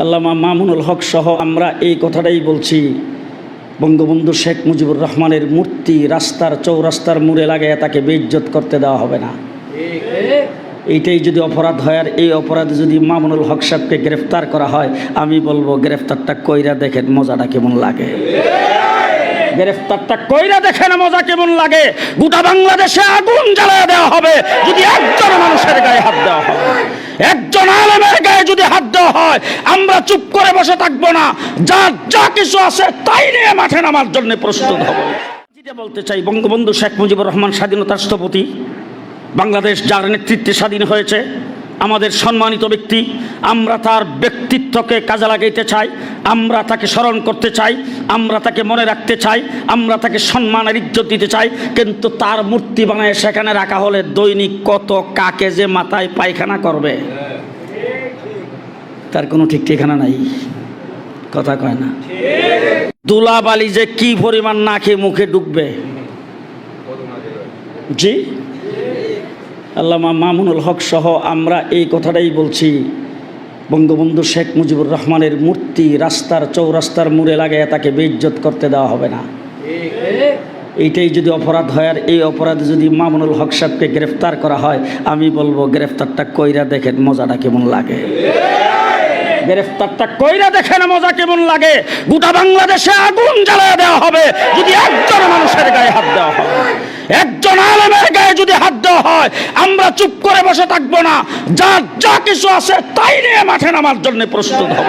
আল্লামা মামুনুল হক সহ আমরা এই কথাটাই বলছি। বঙ্গবন্ধু শেখ মুজিবুর রহমানের মূর্তি রাস্তার চৌরাস্তার মুড়ে লাগাইয়া তাকে বেইজ্জত করতে দেওয়া হবে না। এইটাই যদি অপরাধ হয়, আর এই অপরাধে যদি মামুনুল হক সাহেবকে গ্রেফতার করা হয়, আমি বলব গ্রেফতারটা কইরা দেখেন মজাটা কেমন লাগে। গ্রেফতারটা কইরা দেখেন মজা কেমন লাগে। গোটা বাংলাদেশে আগুন জ্বালায় দেওয়া হবে, যদি একজন মানুষের গায়ে হাত দেওয়া হয়। একজন আলেমের যদি হাত দেওয়া হয়, আমরা চুপ করে বসে থাকব না। যা যা কিছু আছে, তাই নিয়ে মাঠে নামার জন্য প্রস্তুত হব। যেটা বলতে চাই, বঙ্গবন্ধু শেখ মুজিবুর রহমান স্বাধীনতার স্থপতি, বাংলাদেশ যার নেতৃত্বে স্বাধীন হয়েছে, আমাদের সম্মানিত ব্যক্তি, আমরা তার ব্যক্তিত্বকে কাজে লাগাইতে চাই, আমরা তাকে স্মরণ করতে চাই, আমরা তাকে মনে রাখতে চাই, আমরা তাকে সম্মানের ইজ্জত দিতে চাই, কিন্তু তার মূর্তি বানায় সেখানে রাখা হলে দৈনিক কত কাকে যে মাথায় পায়খানা করবে। তার কোনো ঠিক ঠিকানা নাই। কথা কয় না। দুলাবালি যে কি পরিমাণ না খেয়ে মুখে ঢুকবে জি? আল্লামা মামুনুল হক সহ আমরা এই কথাটাই বলছি। বঙ্গবন্ধু শেখ মুজিবুর রহমানের মূর্তি রাস্তার চৌরাস্তার মুড়ে লাগায় তাকে বেইজ্জত করতে দেওয়া হবে না। এইটাই যদি অপরাধ হয়, আর এই অপরাধে যদি মামুনুল হক সাহেবকে গ্রেফতার করা হয়, আমি বলব গ্রেফতারটা কইরা দেখেন মজাটা কেমন লাগে। গ্রেফতারটা কইরা দেখেন মজা কেমন লাগে। গোটা বাংলাদেশে আগুন জ্বালায় দেওয়া হবে, যদি একজন মানুষের গায়ে হাত দেওয়া হয়। একজন আলেমের গায়ে যদি হাত দেওয়া হয়, আমরা চুপ করে বসে থাকব না। যা যা কিছু আছে তাই নিয়ে মাঠে নামার জন্য প্রস্তুত হব।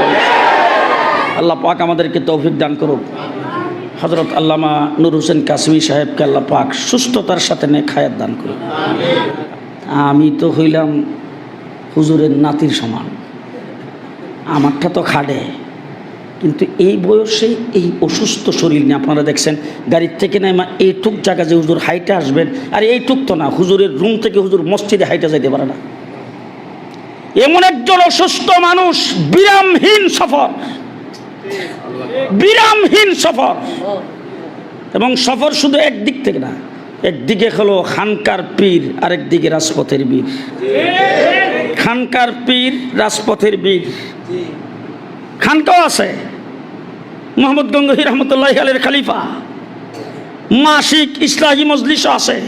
আল্লাহ পাক আমাদেরকে তৌফিক দান করুক। হজরত আল্লামা নুর হোসেন কাশ্মী সাহেবকে আল্লাহ পাক সুস্থতার সাথে নে খায়াত দান করুক। আমি তো হইলাম হুজুরের নাতির সমান। আমারটা তো খাটে। কিন্তু এই বয়সে এই অসুস্থ শরীর নিয়ে আপনারা দেখছেন, গাড়ির থেকে নেমা এইটুক জায়গা যে হুজুর হাইটে আসবেন, আর এইটুক তো না, হুজুরের রুম থেকে হুজুর মসজিদে হাইটে যাইতে পারে না। এমন একজন অসুস্থ মানুষ, বিরামহীন সফর। বিরামহীন সফর। এবং সফর শুধু একদিক থেকে না, একদিকে হলো খানকার পীর, আরেকদিকে রাজপথের বীর। খানকার পীর রাজপথের বীর। খানকাও আছে। মোহাম্মদ গঙ্গহি রহমতুল্লাহ আলের খালিফা। মাসিক ইসলাহী মজলিসও আছে।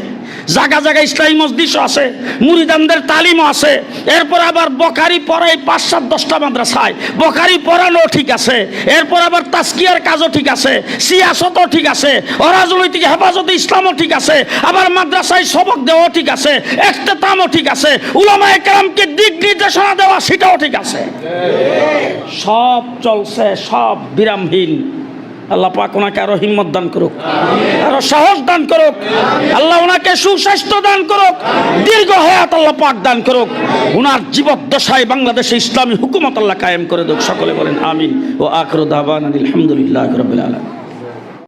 জায়গা জায়গা ইসলাহী মজলিসও আছে মুরিদানদের তালিমও আছে। এরপর আবার বকারি পড়াই পাঁচ সাত দশটা মাদ্রাসায়। বকারি পড়ানো ঠিক আছে এরপর আবার তাস্কিয়ার কাজও ঠিক আছে সিয়াসতও ঠিক আছে অরাজনৈতিক হেফাজতে ইসলামও ঠিক আছে আবার মাদ্রাসায় সবক দেওয়াও ঠিক আছে একতেতামও ঠিক আছে উলামা একরামকে দিক নির্দেশনা দেওয়া সেটাও ঠিক আছে। সব চলছে সব বিরামহীন। আল্লাহ পাক ওনাকে আরও হিম্মত দান করুক, আরও সাহস দান করুক, আল্লাহ ওনাকে সুস্বাস্থ্য দান করুক, দীর্ঘ হায়াত আল্লাহ পাক দান করুক, ওনার জীবদ্দশায় বাংলাদেশে ইসলামী হুকুমত আল্লাহ কায়েম করে দেখ সকলে বলেন আমিন। ও আখরুদ দাবান আলহামদুলিল্লাহ রবিল আলম